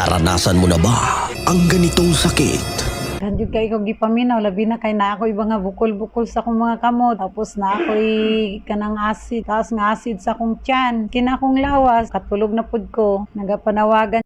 Naranasan mo na ba ang ganitong sakit? Kanjud kay ko gipaminaw labi na kay na ako iba nga bukol-bukol sa akong mga kamot tapos na ako kanang acid tapos nga acid sa akong tiyan kina akong lawas katulog na pud ko nagapanawagan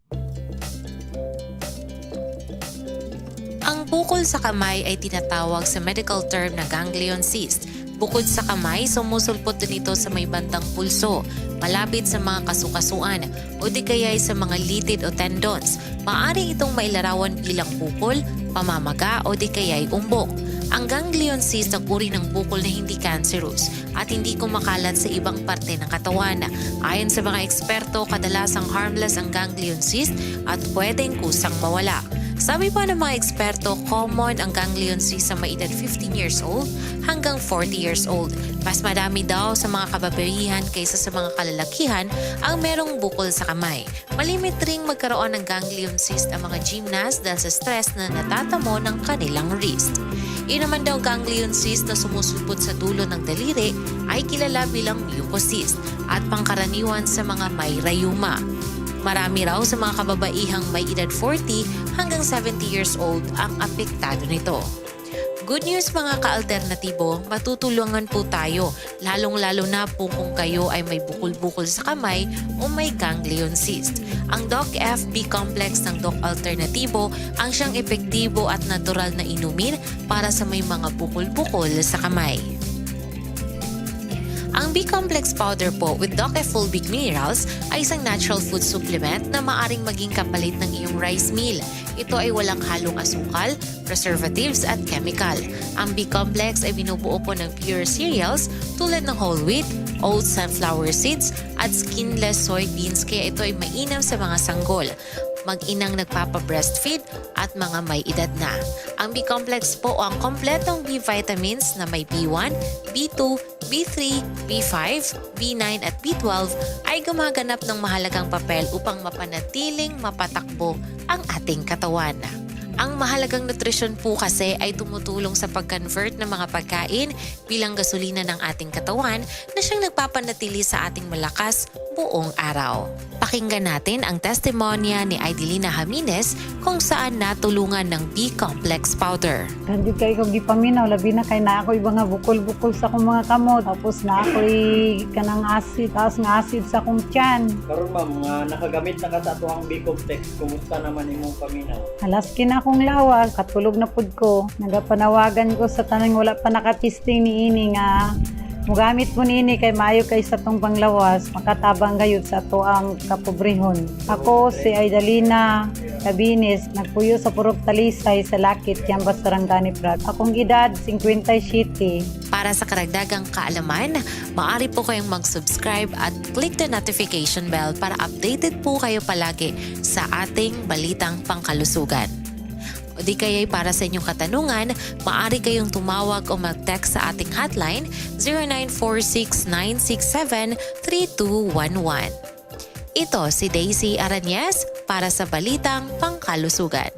Ang bukol sa kamay ay tinatawag sa medical term na ganglion cyst. Bukod sa kamay, sumusulpot din ito sa may bandang pulso, malapit sa mga kasukasuan o di kaya sa mga litid o tendons. Maaari itong mailarawan bilang bukol, pamamaga o di kaya'y umbok. Ang ganglion cyst ang uri ng bukol na hindi cancerous at hindi kumakalat sa ibang parte ng katawan. Ayon sa mga eksperto, kadalasang harmless ang ganglion cyst at pwedeng kusang mawala. Sabi pa ng mga eksperto, common ang ganglion cyst sa may edad 15 years old hanggang 40 years old. Mas madami daw sa mga kababaihan kaysa sa mga kalalakihan ang merong bukol sa kamay. Malimit ring magkaroon ng ganglion cyst ang mga gymnast dahil sa stress na natatamo ng kanilang wrist. Yun naman daw ganglion cyst na sumusulpot sa dulo ng daliri ay kilala bilang mucocyst at pangkaraniwan sa mga may rayuma. Marami raw sa mga kababaihang may edad 40 hanggang 70 years old ang apektado nito. Good news mga kaalternatibo, matutulungan po tayo, lalong-lalo na po kung kayo ay may bukol-bukol sa kamay o may ganglion cyst. Ang Doc FB complex ng Doc Alternatibo ang siyang epektibo at natural na inumin para sa may mga bukol-bukol sa kamay. Ang B-complex powder po with Doc F Fulvic Minerals ay isang natural food supplement na maaring maging kapalit ng iyong rice meal. Ito ay walang halong asukal, preservatives at chemical. Ang B-complex ay binubuo po ng pure cereals tulad ng whole wheat, oats, sunflower seeds at skinless soybeans kaya ito ay mainam sa mga sanggol mag-inang nagpapa-breastfeed at mga may edad na. Ang B-complex po ang kompletong B vitamins na may B1, B2, B3, B5, B9 at B12 ay gumaganap ng mahalagang papel upang mapanatiling mapatakbo ang ating katawan. Ang mahalagang nutrisyon po kasi ay tumutulong sa pag-convert ng mga pagkain bilang gasolina ng ating katawan na siyang nagpapanatili sa ating malakas buong araw. Pakinggan natin ang testimonya ni Idelina Jamines kung saan natulungan ng B-complex powder. kanjud kay ko gipaminaw labi na kay na ako iba nga bukol-bukol sa akong mga kamot tapos na ako kanang acid tapos nga acid sa akong tiyan Karon ma'am, nga nakagamit na ka sa ato ang B-complex, kumusta naman imong paminaw? Alas kina akong lawas, katulog na pud ko. Nagapanawagan ko sa tanang wala pa nakatisting ni ini nga Mugamit mo nini kay maayo kay sa tong panglawas, makatabang gayud sa ato ang kapobrehon. Ako si Aidalina Cabines, nagpuyo sa Purok Talisay sa Lakit, Yambas Sarangani Prat. Akong edad 57. Para sa karagdagang kaalaman, maaari po kayong mag-subscribe at click the notification bell para updated po kayo palagi sa ating balitang pangkalusugan. O di kaya'y para sa inyong katanungan, maaari kayong tumawag o mag-text sa ating hotline 0946-967-3211. Ito si Daisy Aranyes para sa Balitang Pangkalusugan.